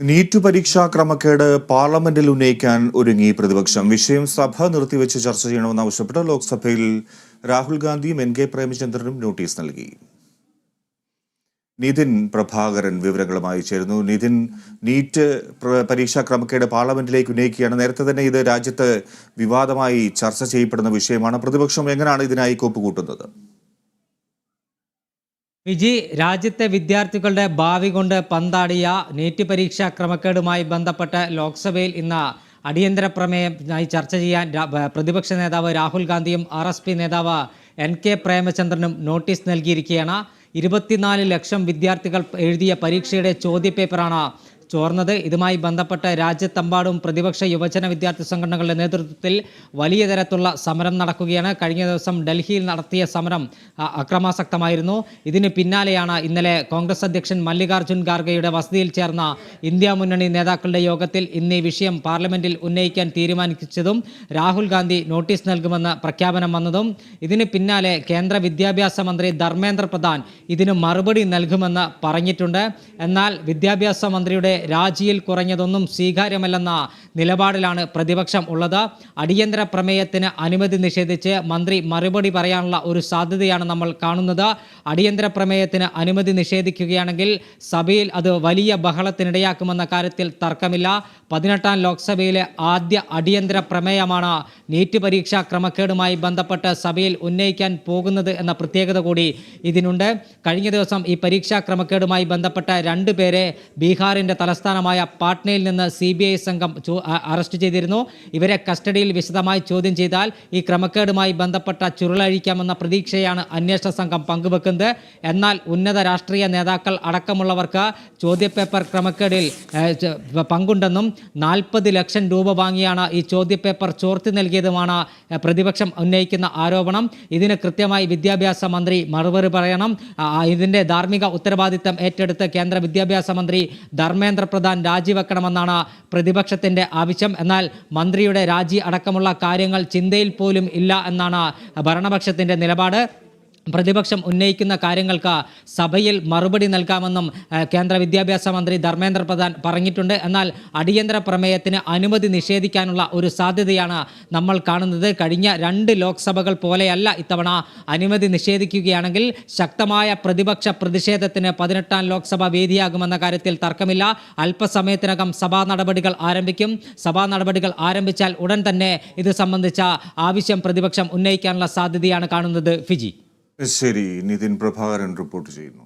NEET പരീക്ഷാ ക്രമക്കേട് പാർലമെന്റിൽ ഉന്നയിക്കാൻ ഒരുങ്ങി പ്രതിപക്ഷം. വിഷയം സഭ നിർത്തിവെച്ച് ചർച്ച ചെയ്യണമെന്ന് ചെയ്യണമെന്നാവശ്യപ്പെട്ട് ലോക്സഭയിൽ രാഹുൽ ഗാന്ധിയും എൻ കെ പ്രേമചന്ദ്രനും നോട്ടീസ് നൽകി. നിതിൻ പ്രഭാകരൻ വിവരങ്ങളുമായി ചേരുന്നു. നിതിൻ നീറ്റ് പ്ര- പരീക്ഷാ ക്രമക്കേട് പാർലമെന്റിലേക്ക് ഉന്നയിക്കുകയാണ്. നേരത്തെ തന്നെ ഇത് രാജ്യത്ത് വിവാദമായി ചർച്ച ചെയ്യപ്പെടുന്ന വിഷയമാണ്. പ്രതിപക്ഷം എങ്ങനെയാണ് ഇതിനായി കോപ്പുകൂട്ടുന്നത്? വിജി രാജ്യത്തെ വിദ്യാർത്ഥികളുടെ ഭാവി കൊണ്ട് പന്താടിയ നീറ്റ് പരീക്ഷാ ക്രമക്കേടുമായി ബന്ധപ്പെട്ട് ലോക്സഭയിൽ ഇന്ന് അടിയന്തര പ്രമേയമായി ചർച്ച ചെയ്യാൻ പ്രതിപക്ഷ നേതാവ് രാഹുൽ ഗാന്ധിയും ആർ എസ് പി നേതാവ് എൻ കെ പ്രേമചന്ദ്രനും നോട്ടീസ് നൽകിയിരിക്കുകയാണ്. ഇരുപത്തിനാല് ലക്ഷം വിദ്യാർത്ഥികൾ എഴുതിയ പരീക്ഷയുടെ ചോദ്യപേപ്പറാണ് ചോർന്നത്. ഇതുമായി ബന്ധപ്പെട്ട് രാജ്യത്തെമ്പാടും പ്രതിപക്ഷ യുവജന വിദ്യാർത്ഥി സംഘടനകളുടെ നേതൃത്വത്തിൽ വലിയ തരത്തിലുള്ള സമരം നടക്കുകയാണ്. കഴിഞ്ഞ ദിവസം ഡൽഹിയിൽ നടത്തിയ സമരം അക്രമാസക്തമായിരുന്നു. ഇതിന് പിന്നാലെയാണ് ഇന്നലെ കോൺഗ്രസ് അധ്യക്ഷൻ മല്ലികാർജുൻ ഖാർഗെയുടെ വസതിയിൽ ചേർന്ന ഇന്ത്യ മുന്നണി നേതാക്കളുടെ യോഗത്തിൽ ഇന്ന് ഈ വിഷയം പാർലമെന്റിൽ ഉന്നയിക്കാൻ തീരുമാനിച്ചതും രാഹുൽ ഗാന്ധി നോട്ടീസ് നൽകുമെന്ന് പ്രഖ്യാപനം വന്നതും. ഇതിന് പിന്നാലെ കേന്ദ്ര വിദ്യാഭ്യാസ മന്ത്രി ധർമ്മേന്ദ്ര പ്രധാൻ ഇതിന് മറുപടി നൽകുമെന്ന് പറഞ്ഞിട്ടുണ്ട്. എന്നാൽ വിദ്യാഭ്യാസ മന്ത്രിയുടെ രാജിയിൽ കുറഞ്ഞതൊന്നും സ്വീകാര്യമല്ലെന്ന നിലപാടിലാണ് പ്രതിപക്ഷം ഉള്ളത്. അടിയന്തര പ്രമേയത്തിന് അനുമതി നിഷേധിച്ച് മന്ത്രി മറുപടി പറയാനുള്ള ഒരു സാധ്യതയാണ് നമ്മൾ കാണുന്നത്. അടിയന്തര പ്രമേയത്തിന് അനുമതി നിഷേധിക്കുകയാണെങ്കിൽ സഭയിൽ അത് വലിയ ബഹളത്തിനിടയാക്കുമെന്ന കാര്യത്തിൽ തർക്കമില്ല. പതിനെട്ടാം ലോക്സഭയിലെ ആദ്യ അടിയന്തര പ്രമേയമാണ് നീറ്റ് പരീക്ഷാ ക്രമക്കേടുമായി ബന്ധപ്പെട്ട് സഭയിൽ ഉന്നയിക്കാൻ പോകുന്നത് എന്ന പ്രത്യേകത കൂടി ഇതിനുണ്ട്. കഴിഞ്ഞ ദിവസം ഈ പരീക്ഷാ ക്രമക്കേടുമായി ബന്ധപ്പെട്ട രണ്ട് പേരെ ബീഹാറിന്റെ തലസ്ഥാനമായ പാട്നയിൽ നിന്ന് സി ബി ഐ സംഘം അറസ്റ്റ് ചെയ്തിരുന്നു. ഇവരെ കസ്റ്റഡിയിൽ വിശദമായി ചോദ്യം ചെയ്താൽ ഈ ക്രമക്കേടുമായി ബന്ധപ്പെട്ട ചുരുളഴിക്കാമെന്ന പ്രതീക്ഷയാണ് അന്വേഷണ സംഘം പങ്കുവെക്കുന്നത്. എന്നാൽ ഉന്നത രാഷ്ട്രീയ നേതാക്കൾ അടക്കമുള്ളവർക്ക് ചോദ്യപേപ്പർ ക്രമക്കേടിൽ പങ്കുണ്ടെന്നും നാൽപ്പത് ലക്ഷം രൂപ വാങ്ങിയാണ് ഈ ചോദ്യപേപ്പർ ചോർത്തി നൽകിയതുമാണ് പ്രതിപക്ഷം ഉന്നയിക്കുന്ന ആരോപണം. ഇതിന് കൃത്യമായി വിദ്യാഭ്യാസ മന്ത്രി മറുപടി പറയണം. ഇതിന്റെ ധാർമ്മിക ഉത്തരവാദിത്തം ഏറ്റെടുത്ത് കേന്ദ്ര വിദ്യാഭ്യാസ മന്ത്രി ധർമ്മേന്ദ്ര പ്രധാൻ രാജിവെക്കണമെന്നാണ് പ്രതിപക്ഷത്തിന്റെ ആവശ്യം. എന്നാൽ മന്ത്രിയുടെ രാജി അടക്കമുള്ള കാര്യങ്ങൾ ചിന്തയിൽ പോലും ഇല്ല എന്നാണ് ഭരണപക്ഷത്തിന്റെ നിലപാട്. പ്രതിപക്ഷം ഉന്നയിക്കുന്ന കാര്യങ്ങൾക്ക് സഭയിൽ മറുപടി നൽകാമെന്നും കേന്ദ്ര വിദ്യാഭ്യാസ മന്ത്രി ധർമ്മേന്ദ്ര പ്രധാൻ പറഞ്ഞിട്ടുണ്ട്. എന്നാൽ അടിയന്തര പ്രമേയത്തിന് അനുമതി നിഷേധിക്കാനുള്ള ഒരു സാധ്യതയാണ് നമ്മൾ കാണുന്നത്. കഴിഞ്ഞ രണ്ട് ലോക്സഭകൾ പോലെയല്ല ഇത്തവണ അനുമതി നിഷേധിക്കുകയാണെങ്കിൽ ശക്തമായ പ്രതിപക്ഷ പ്രതിഷേധത്തിന് പതിനെട്ടാം ലോക്സഭ വേദിയാകുമെന്ന കാര്യത്തിൽ തർക്കമില്ല. അല്പസമയത്തിനകം സഭാ നടപടികൾ ആരംഭിക്കും. സഭാ നടപടികൾ ആരംഭിച്ചാൽ ഉടൻ തന്നെ ഇത് സംബന്ധിച്ച ആവശ്യം പ്രതിപക്ഷം ഉന്നയിക്കാനുള്ള സാധ്യതയാണ് കാണുന്നത്. ഫിജി. ശരി നിതിൻ പ്രഭാകരൻ റിപ്പോർട്ട് ചെയ്യുന്നു.